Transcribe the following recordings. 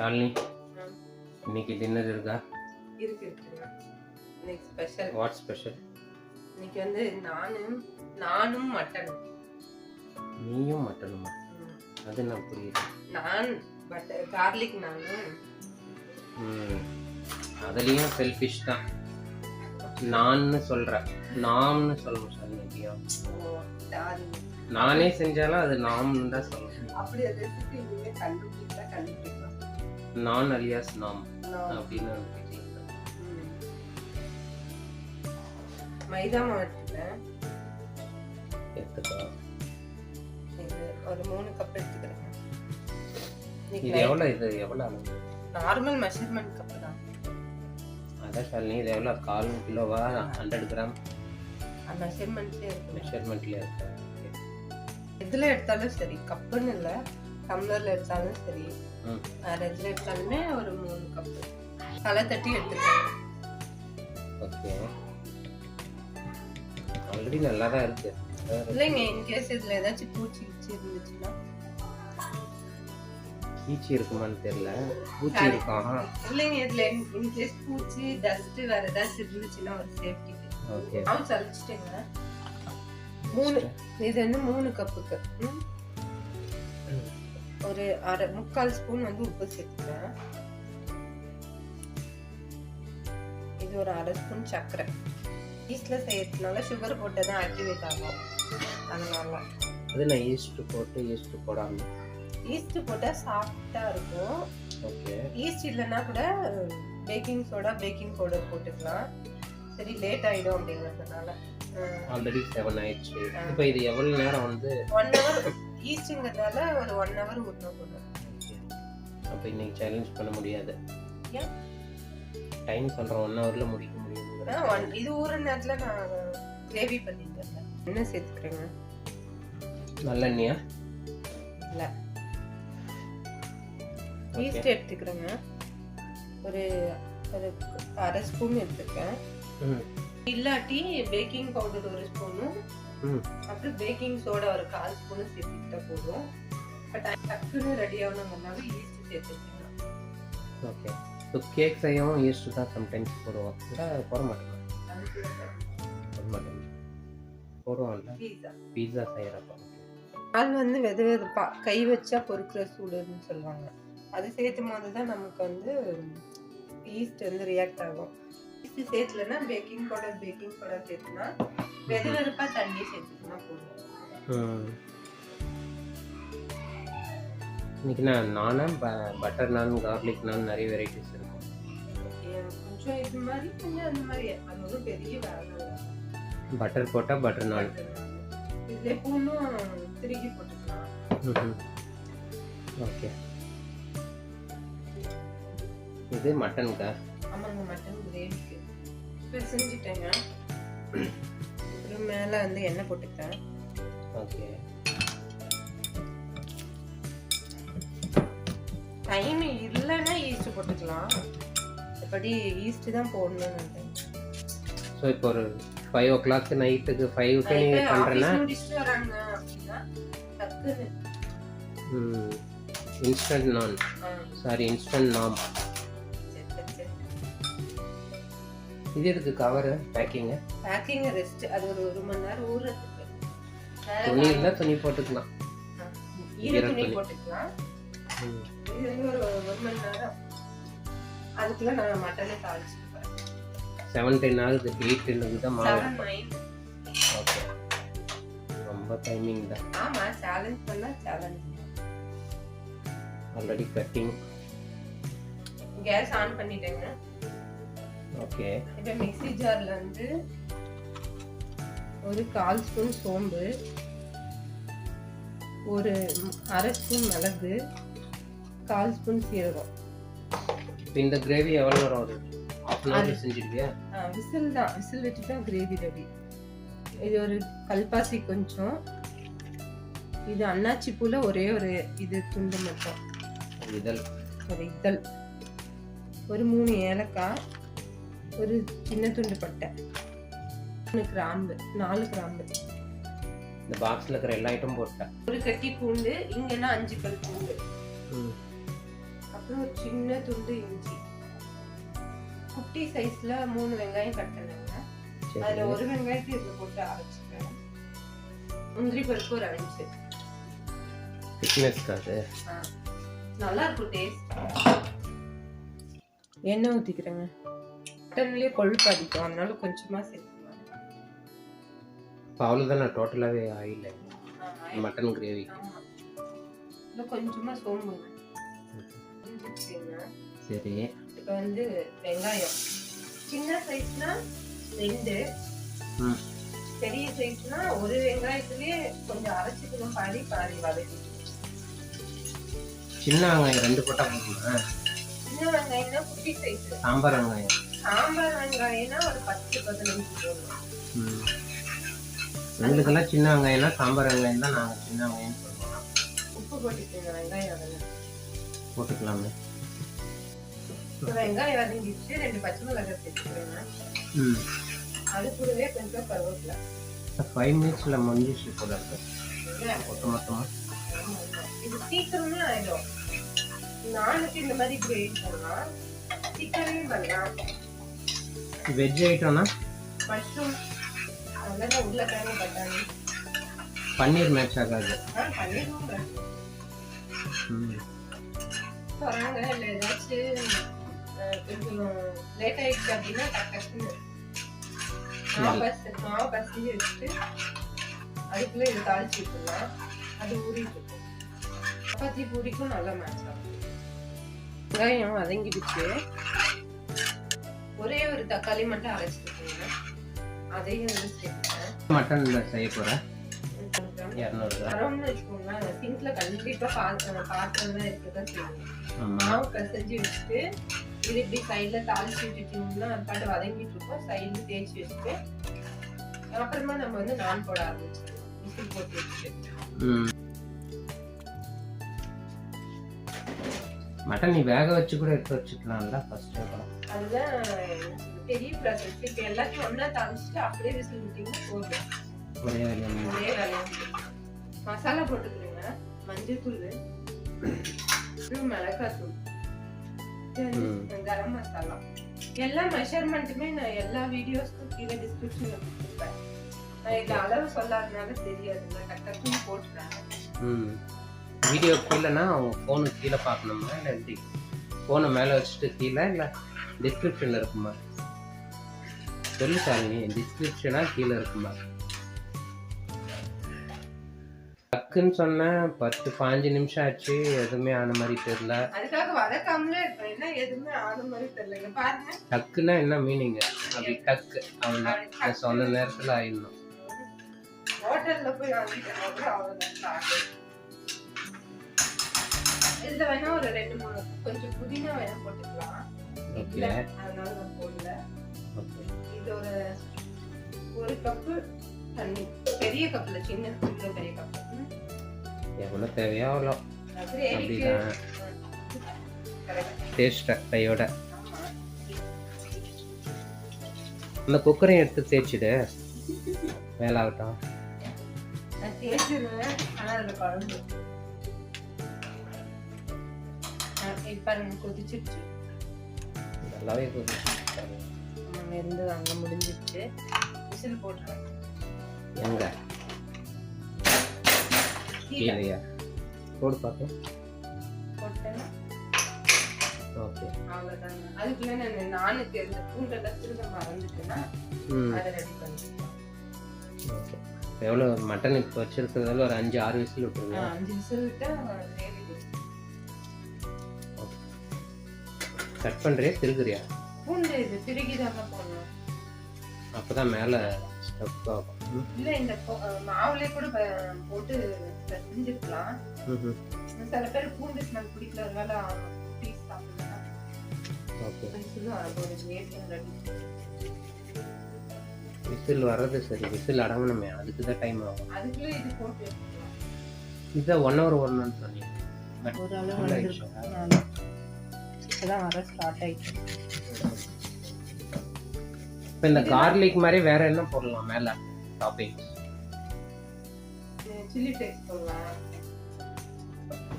இன்னைக்கு டின்னர் இருக்கா? இருக்கு இன்னைக்கு ஸ்பெஷல் வாட் ஸ்பெஷல் இன்னைக்கு வந்து நானும் நானும் மட்டனும் நீயும் மட்டனுமா அது நான் புரியுது? நான் பட்டர் கார்லிக் நானும் அதுலேயும் செல்ஃபிஷ் தான். நான்னு சொல்கிறேன் நாம்னு சொல்லணும் சார் sorry. நானே செஞ்சாலும் அது நாம்னு தான் சொல்லணும். அப்படி நான் அலியாஸ் நாம் அப்படின்னு. மைதா இது ஒரு மூணு கப் எடுத்துக்கிறேன். இது எவ்வளோ இது? எவ்வளோ அளவு நார்மல் மெஷர்மெண்ட் கப் தான். அதான் ஷாலினி இது எவ்வளோ கால் கிலோவா? ஹண்ட்ரட் கிராம் மெஷர்மெண்ட்ஸே இருக்கு. மெஷர்மெண்ட்ல இருக்கா. Okay. எதுல எடுத்தாலும் சரி கப்புன்னு இல்லை. டம்ளர்ல எடுத்தாலும் சரி எதுல எடுத்தாலுமே ஒரு மூணு கப்பு தலை தட்டி எடுத்துக்கிறேன் ஓகே ஆல்ரெடி நல்லா தான் இருக்கு இல்லைங்க இன்கேஸ் இதுல ஏதாச்சும் பூச்சி கிச்சி இருந்துச்சுன்னா. கீச்சி இருக்குமான்னு தெரியல. பூச்சி இருக்கும் இல்லைங்க இதுல இன்கேஸ் பூச்சி டஸ்ட் வேற ஏதாச்சும் இருந்துச்சுன்னா ஒரு சேஃப்டி ஓகே அவன் சலிச்சிட்டேங்க மூணு இது வந்து மூணு கப்புக்கு? ஒரு அரை முக்கால் ஸ்பூன் வந்து உப்பு சேர்த்துக்கிறேன். இது ஒரு அரை ஸ்பூன் சர்க்கரை. ஈஸ்ட்ல செய்யறதுனால சுகர் போட்டு தான் ஆக்டிவேட் ஆகும். அதனால. அது நான் ஈஸ்ட் போட்டு ஈஸ்ட் போடாம. ஈஸ்ட் போட்டா சாஃப்டா இருக்கும். ஓகே ஈஸ்ட் இல்லைன்னா கூட பேக்கிங் சோடா பேக்கிங் பவுடர் போட்டுக்கலாம். சரி லேட் ஆயிடும் அப்படிங்கிறதுனால. ஆல்ரெடி செவன் ஆயிடுச்சு. இப்போ இது எவ்வளோ நேரம் வந்து ஒன் ஹவர் ஈஸ்ட்ங்கிறதால ஒரு ஒன் ஹவர் ஊறணும் போதும் அப்போ இன்னைக்கு சேலஞ்ச் பண்ண முடியாது. ஏன்? டைம் சொல்கிறேன் ஒன் ஹவரில் முடிக்க முடியும் இது ஊற நேரத்துல நான் கிரேவி பண்ணிட்டேன். என்ன சேர்த்துக்கிறேங்க? நல்லெண்ணெயா இல்ல. ஈஸ்ட் எடுத்துக்கிறேங்க. ஒரு ஒரு அரை ஸ்பூன் எடுத்துருக்கேன். ம். இல்லாட்டி பேக்கிங் பவுடர் ஒரு ஸ்பூனும் அப்புறம் பேக்கிங் சோடா ஒரு கால் ஸ்பூன் சேர்த்துக்கிட்டா போதும். பட் டக்குன்னு ரெடி ஆகணுங்கிறனால ஈஸ்ட் சேர்த்துக்கலாம் ஓகே ஸோ கேக் செய்யவும் ஈஸ்ட் தான் சம்டைம்ஸ் போடுவோம். இல்லை போட மாட்டோம்? போட மாட்டோம். போடுவோம்ல. பீஸா பீஸா செய்கிறப்போ பால் வந்து வெது வெதுப்பா. கை வச்சா பொறுக்கிற சூடுன்னு சொல்லுவாங்க. அது சேர்த்தும் போது தான் நமக்கு வந்து ஈஸ்ட் வந்து ரியாக்ட் ஆகும். ஈஸ்ட் சேர்த்துலன்னா பேக்கிங் பவுடர் பேக்கிங் பவுடர் சேர்த்துனா வெது வெதுப்பா தண்ணி போதும் இன்னைக்கு நான் நானா பட்டர் நான் கார்லிக் நான் நிறைய வெரைட்டிஸ் இருக்கும். கொஞ்சம் இது மாதிரி கொஞ்சம் அந்த மாதிரி. அது ஒரு பெரிய வேலை. பட்டர் போட்டால் பட்டர் நான் இதுல பூண்டும் திருகி போட்டுக்கலாம். ஓகே. இது மட்டனுக்கா ஆமாங்க மட்டன் கிரேவிக்கு இப்போ செஞ்சுட்டேங்க. அப்புறம் மேலே வந்து எண்ணெய் போட்டுக்கிறேன். ஓகே. டைம் இல்லைன்னா ஈஸ்ட் போட்டுக்கலாம். எப்படி ஈஸ்ட் தான் போடணும்னு ஸோ இப்போ ஒரு ஃபைவ் ஓ கிளாக் நைட்டுக்கு ஃபைவ்க்கு நீங்கள் பண்ணுறேன்னா இன்ஸ்டன்ட் நான் சாரி இன்ஸ்டன்ட் நாம் இது எதுக்கு கவரு பேக்கிங்கு பேக்கிங் ரெஸ்ட் அது ஒரு ஒரு மணி நேரம் ஊறுறதுக்கு. துணி இருந்தால் துணி போட்டுக்கலாம். ஈர துணி. போட்டுக்கலாம். இது வந்து ஒரு ஒரு மணி நேரம். அதுக்குள்ள நான் மட்டனை தாளிச்சுப்பேன். செவன் டென் ஆகுது. எயிட் டென்னுக்கு தான் மாவு. ஓகே ரொம்ப டைமிங் தான். ஆமா சேலஞ்ச் பண்ணா challenge already cutting gas on பண்ணிட்டேங்க. ஓகே. இப்போ மிக்ஸி ஜார்ல வந்து ஒரு கால் ஸ்பூன் சோம்பு ஒரு அரை ஸ்பூன் மிளகு கால் ஸ்பூன் சீரகம். இந்த கிரேவி எவ்வளோ நேரம் வருது ஆஃப் அன் ஹவர் செஞ்சிருக்கியா விசில் தான் விசில் வச்சுட்டா கிரேவி ரெடி இது ஒரு கல்பாசி கொஞ்சம். இது அன்னாச்சி பூல ஒரே ஒரு இது துண்டு மட்டும். இதழ். ஒரு இதழ். ஒரு மூணு ஏலக்காய். ஒரு சின்ன துண்டு பட்டை மூணு கிராம்பு நாலு கிராம்பு. இந்த பாக்ஸில் இருக்கிற எல்லா ஐட்டம் போட்டேன் ஒரு கட்டி பூண்டு இங்கன்னா அஞ்சு பல் பூண்டு. அப்புறம் ஒரு சின்ன துண்டு இஞ்சி. குட்டி சைஸ்ல மூணு வெங்காயம் கட் பண்ணுங்க. சரி. அதுல ஒரு வெங்காயத்தை இதுல போட்டு அரைச்சிக்கிறேன் முந்திரி பருப்பு ஒரு அஞ்சு. திக்னஸ்க்கு அது? ஆ. நல்லா இருக்கும் டேஸ்ட் எண்ணெய் ஊத்திக்கிறேங்க. மட்டன்லயே கொழுப்பு அதிகம் அதனால கொஞ்சமா சேர்த்துக்கலாம். இப்போ அவ்வளோதான் நான் டோட்டலாகவே ஆயில் மட்டன் கிரேவி ஆமா. இன்னும் கொஞ்சமா சோம்புங்க கொஞ்சம் சரி. இப்போ வந்து வெங்காயம். சின்ன சைஸ்னா ரெண்டு. பெரிய சைஸ்னா ஒரு வெங்காயத்திலேயே கொஞ்சம் அரைச்சிக்கணும். பாதி பாதி வதக்கி. சின்ன வெங்காயம் ரெண்டு போட்டால் போதுமா? சின்ன வெங்காயம்னா குட்டி சைஸ் சாம்பார் வெங்காயம். சாம்பார் வெங்காயம்னா ஒரு பத்து பதினஞ்சு போடணும் சின்ன வெங்காயம்னா சாம்பார் வெங்காயம் தான் நாங்கள் சின்ன வெங்காயம் சொல்லுவோம். உப்பு போட்டுக்கோங்க வெங்காயம் அதில். போட்டுக்கலாமே. வெங்காயம் வதங்கிடுச்சு ரெண்டு பச்சை மிளகாய் சேர்த்துக்கிறேங்க. ம். அது கூடவே கொஞ்சம் கருவேப்பிலை. ஃபைவ் மினிட்ஸில் முடிஞ்சிச்சு போல இருக்கு. மொத்த மொத்தமாக. இது சீக்கிரமே ஆயிடும். நானுக்கு இந்த மாதிரி கிரேவி பண்ணலாம். சிக்கனே பண்ணலாம். வெஜ் ஐட்டம்னா மஷ்ரூம் அதெல்லாம் உருளைக்கிழங்கு பட்டாணி. பன்னீர் மேட்ச் ஆகாது. போகிறாங்க இல்லை ஏதாச்சும் கொஞ்சம் லேட் ஆயிடுச்சு அப்படின்னா டக்கு மாவு பச மாவு பசஞ்சு வச்சுட்டு அதுக்குள்ளே இதை தாளிச்சு விட்டுலாம் அது ஊறிட்டு இருக்கும் சப்பாத்தி பூரிக்கும் நல்லா மேட்ச் ஆகும். வெங்காயம் வதங்கிடுச்சு ஒரே ஒரு தக்காளி மட்டும் அரைச்சிருக்கீங்க அதையும் வந்து சேர்த்துட்டேன் மட்டன் செய்ய போகிறேன் சிங்க்ல கண்டிப்பா பாத்திரம் தான் இருக்கதான் செய்யும். மாவு பிசைஞ்சு வச்சுட்டு இது இப்படி சைட்ல தாளிச்சு விட்டுட்டீங்கன்னா பாட்டு வதங்கிட்டு இருக்கும். சைட்ல தேய்ச்சி வச்சுட்டு அப்புறமா நம்ம வந்து நான் போட ஆரம்பிச்சிடலாம். விசில் போட்டு வச்சுட்டு. மட்டன் நீ வேக வச்சு கூட எடுத்து வச்சுக்கலாம்ல ஃபர்ஸ்ட் அதுதான் பெரிய ப்ராசஸ் இப்போ எல்லாத்தையும் ஒண்ணா தாளிச்சுட்டு அப்படியே விசில் விட்டீங்கன்னா போதும். ஒரே வேலையா ஒரே வேலையா? முடியும். மசாலா போட்டுக்கிறீங்க மஞ்சள் தூள் மிளகாய் தூள் இது வந்து ம். கரம் மசாலா. எல்லா மெஷர்மெண்ட்டுமே நான் எல்லா வீடியோஸ்க்கும் கீழே டிஸ்கிரிப்ஷன்ல கொடுத்துருப்பேன். நான் இதுல அளவு சொல்லாதனால தெரியாது. நான் போட்டுறேன் ம். வீடியோ கீழேனா அவங்க ஃபோனு கீழே பார்க்கணுமா? இல்லை எப்படி? ஃபோனை மேலே வச்சுட்டு கீழே இல்லை டிஸ்கிரிப்ஷனில் இருக்குமா? சொல்லு சாமி டிஸ்கிரிப்ஷனாக கீழே இருக்குமா? டக்குன்னு சொன்னேன் பத்து பாஞ்சு நிமிஷம் ஆச்சு எதுவுமே ஆன மாதிரி தெரியல. டக்குன்னா என்ன மீனிங் அப்படி டக்கு அவ்வளோ நான் சொன்ன நேரத்தில் ஆயிடணும். ஹோட்டல்ல போய் சாப்பிடு. இதுல வேணா ஒரு ரெண்டு மூணு கொஞ்சம் புதினா வேணா போட்டுக்கலாம். ஓகே. அதனால நான் போடல. ஓகே. இது ஒரு ஒரு கப்பு தண்ணி. பெரிய கப்ல சின்ன இவ்வளவு பெரிய கப் எவ்வளோ தேவையோ அவ்வளோ. அப்படிதான். டேஸ்ட் கையோட. அந்த குக்கரையும் எடுத்து தேய்ச்சிடு. வேலை ஆகட்டும். தேய்ச்சிருவேன் ஆனா அதுல குழம்பு. பாருங்க கொதிச்சிருச்சு. நல்லாவே போகுது நம்ம இருந்தது அங்க முடிஞ்சிருச்சு. விசில் போட்டுருவேன் எங்க? கீழே. கீழையா? போடு பார்க்கலாம் போட்டேன்னா? ஓகே. அவ்வளவுதாங்க. அதுக்குள்ள நான் நானுக்கு இந்த பூண்டெல்லாம் திரும்ப மறந்துட்டேன்னா ம். அதை ரெடி பண்ணிக்கலாம். ஓகே. எவ்வளோ மட்டன் இப்போ வச்சிருக்கிறதால ஒரு அஞ்சு ஆறு விசில் விட்டுருங்க. அஞ்சு விசில் விட்டா கட் பண்ணுறியா திருக்குறியா பூண்டு இது திருகிதாங்க போடணும். அப்போ தான் மேலே ஸ்டப் ஆகும் இல்ல இந்த மாவுலயே கூட போட்டு செஞ்சிருக்கலாம். சில பேர் பூண்டு ஸ்மெல் பிடிக்கல அதனால பீஸ் விசில் வர்றது சரி விசில் அடங்கணுமே அதுக்கு தான் டைம் ஆகும். அதுக்குள்ள இது போட்டு இதுதான் ஒன் ஹவர் வரணும்னு சொன்னீங்க. இப்பதான் வர ஸ்டார்ட் ஆயிடுச்சு இப்போ இந்த கார்லிக் மாதிரி வேற என்ன போடலாம் மேலே? டாப்பிங் சில்லி டேஸ்ட் போடலாம்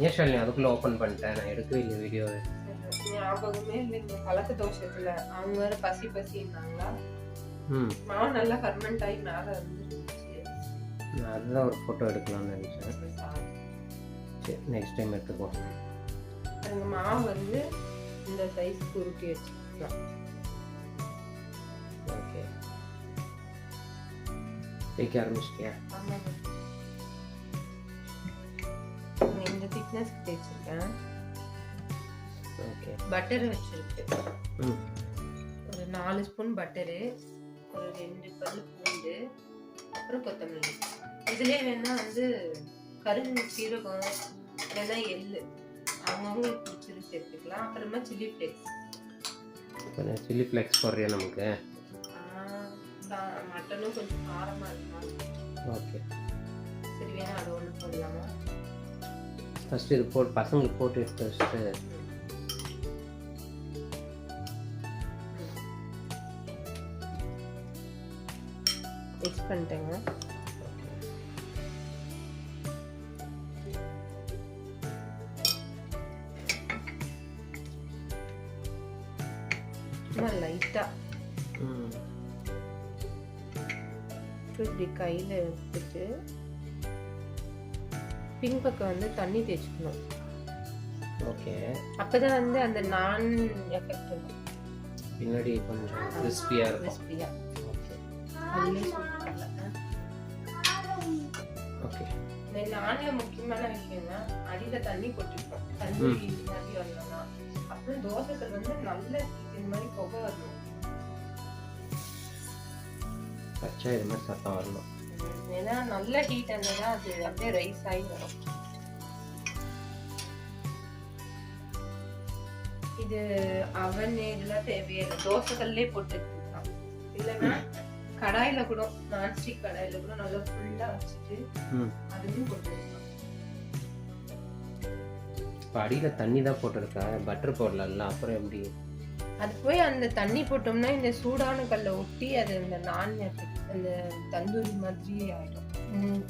ஏன் ஷாலினி அதுக்குள்ளே ஓப்பன் பண்ணிட்டேன். நான் எடுக்கவே இல்லை வீடியோவை ஞாபகமே இல்லைங்க கலக்க தோஷத்துல அவங்க வேற பசி பசின்னாங்களா? ம். மாவு நல்லா ஃபர்மெண்ட் ஆகி மேல வந்துருந்துச்சு நான் அதுதான் ஒரு ஃபோட்டோ எடுக்கலாம்னு நினச்சேன். சரி. நெக்ஸ்ட் டைம் எடுத்துக்குவோம் அந்த மாவு வந்து இந்த சைஸ் குறுக்கி வச்சுக்கலாம் ஓகே தேய்க்க ஆரம்பிச்சிட்டியா இந்த திக்னஸ்க்கு தேய்ச்சிருக்கேன் ஓகே பட்டர் வச்சிருக்கு. ஒரு நாலு ஸ்பூன் பட்டரு ஒரு ரெண்டு பல்லு பூண்டு அப்புறம் கொத்தமல்லி. இதுலேயே வேணா வந்து கரும்பு சீரகம் இல்லைன்னா எள்ளு. அவங்கவுங்களுக்கு பிடிச்சது சேர்த்துக்கலாம் அப்புறமா சில்லி ஃப்ளேக்ஸ் கொஞ்சம் சில்லி ஃப்ளெக்ஸ் போடுறியா நமக்கு. மட்டனும் கொஞ்சம் காரமாக இருக்கும் ஓகே. சரி வேணா அது ஒன்று போடலாமா? ஃபஸ்ட்டு இது போட்டு பசங்களுக்கு போட்டு எடுத்து வச்சுட்டு. மிக்ஸ் பண்ணிட்டேங்க. சும்மா லைட்டாக இப்படி கையில் எடுத்துட்டு பின்பக்கம் வந்து தண்ணி தேய்ச்சிக்கணும் ஓகே அப்பதான் வந்து அந்த நான் எஃபெக்ட் பின்னாடி கொஞ்சம் கிறிஸ்பியாக இருக்கும் கிறிஸ்பியாக ஓகே இந்த நான்ல முக்கியமான விஷயம்னா அடியில தண்ணி போட்டுருக்கோம் தண்ணி அப்புறம் தோசைகள் வந்து நல்ல இந்த மாதிரி புகை வரணும். பச்சை இது மாதிரி சத்தம் வரணும். ஏன்னா நல்ல ஹீட் இருந்ததுன்னா அது அப்படியே ரைஸ் ஆகி வரும். இது அவன் இதெல்லாம் தேவையில்லை தோசைகள்லே போட்டு எடுத்துக்கலாம் இல்லைன்னா கடாயில கூட நான்ஸ்டிக் கடாயில கூட நல்லா ஃபுல்லா வச்சுட்டு அதுவும் போட்டு இப்போ அடியில் தண்ணி தான் போட்டிருக்கேன். பட்டர் போடலாம்ல அப்புறம் எப்படி? அது போய் அந்த தண்ணி போட்டோம்னா இந்த சூடான கல்லை ஒட்டி அது இந்த நான் அந்த தந்தூரி மாதிரி ஆகிடும்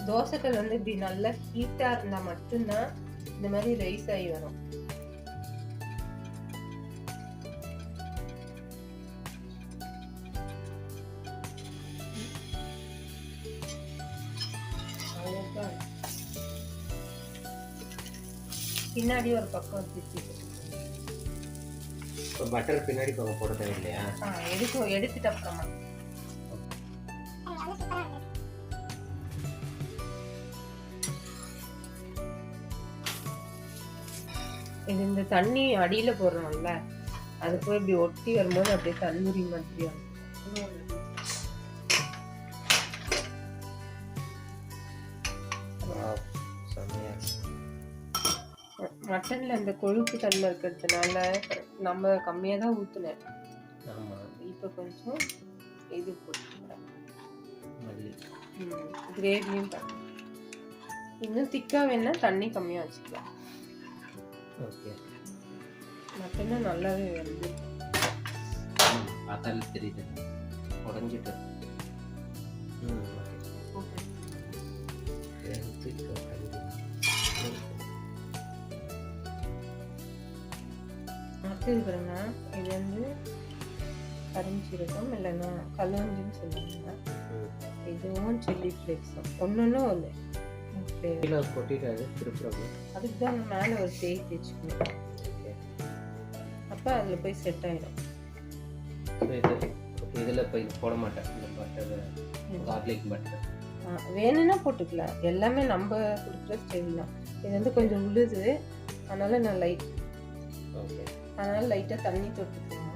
தோசைக்கல் வந்து இப்படி நல்லா ஹீட்டாக இருந்தால் மட்டும்தான் இந்த மாதிரி ரைஸ் ஆகி வரும். பின்னாடி ஒரு பக்கம் திருப்பி இப்போ பட்டர் பின்னாடி பக்கம் போட தேவையில்லையா? ஆ எடுக்கும் எடுத்துட்டு அப்புறமா. இது இந்த தண்ணி அடியில போடுறோம்ல அது போய் இப்படி ஒட்டி வரும்போது அப்படியே தண்ணூரி மாதிரி வரும். மட்டன்ல அந்த கொழுப்பு தன்மை இருக்கிறதுனால நம்ம கம்மியா தான் ஆமா. இப்போ கொஞ்சம் இது போட்டுக்கிறேன். கிரேவியும் இன்னும் திக்கா வேணா தண்ணி கம்மியா வச்சுக்கலாம். ஓகே. மட்டனும் நல்லாவே வருது. பார்த்தாலே தெரியுது. உடஞ்சிட்டு. ஓகே. அடுத்தது பாருங்க இது வந்து கருஞ்சீரகம் இல்லைன்னா கல்லூஞ்சின்னு சொல்லுவாங்க. இதுவும் சில்லி ஃப்ளேக்ஸும் ஒன்று ஒன்று கொட்டிடாது திருப்புறது அதுக்கு தான் மேலே ஒரு தேய் தேய்ச்சிக்கணும் ஓகே அப்போ அதில் போய் செட் ஓகே இதில் இப்போ இது போட மாட்டேன். இந்த பட்டர் கார்லிக் பட்டர் வேணும்னா போட்டுக்கலாம். எல்லாமே நம்ம கொடுக்குற ஸ்டைல் தான். இது வந்து கொஞ்சம் உழுது அதனால நான் லைட் ஓகே அதனால லைட்டாக தண்ணி தொட்டுக்கோங்க.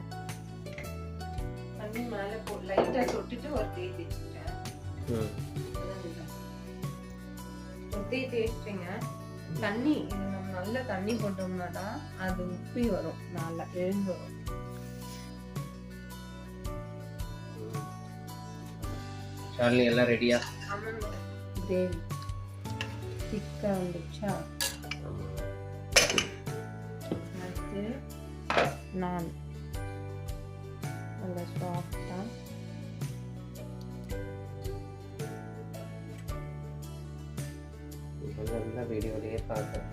தண்ணி மேலே போ லைட்டாக தொட்டுட்டு ஒரு தேய் தேய்ச்சிட்டேன். ஒரு தேய் தேய்ச்சிட்டேங்க. தண்ணி இது நம்ம நல்ல தண்ணி போட்டோம்னா தான் அது உப்பி வரும். நல்லா எழுந்து வரும். ஷாலினி எல்லாம் ரெடியா கிரேவி திக்காக வந்துச்சா நான் நல்லா சாஃப்டாக நல்லா வீடியோலயே பார்த்தேன்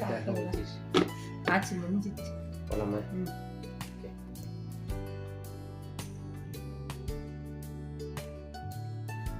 சாப்பிடலாம். ஆச்சு முடிஞ்சிச்சு போலாமா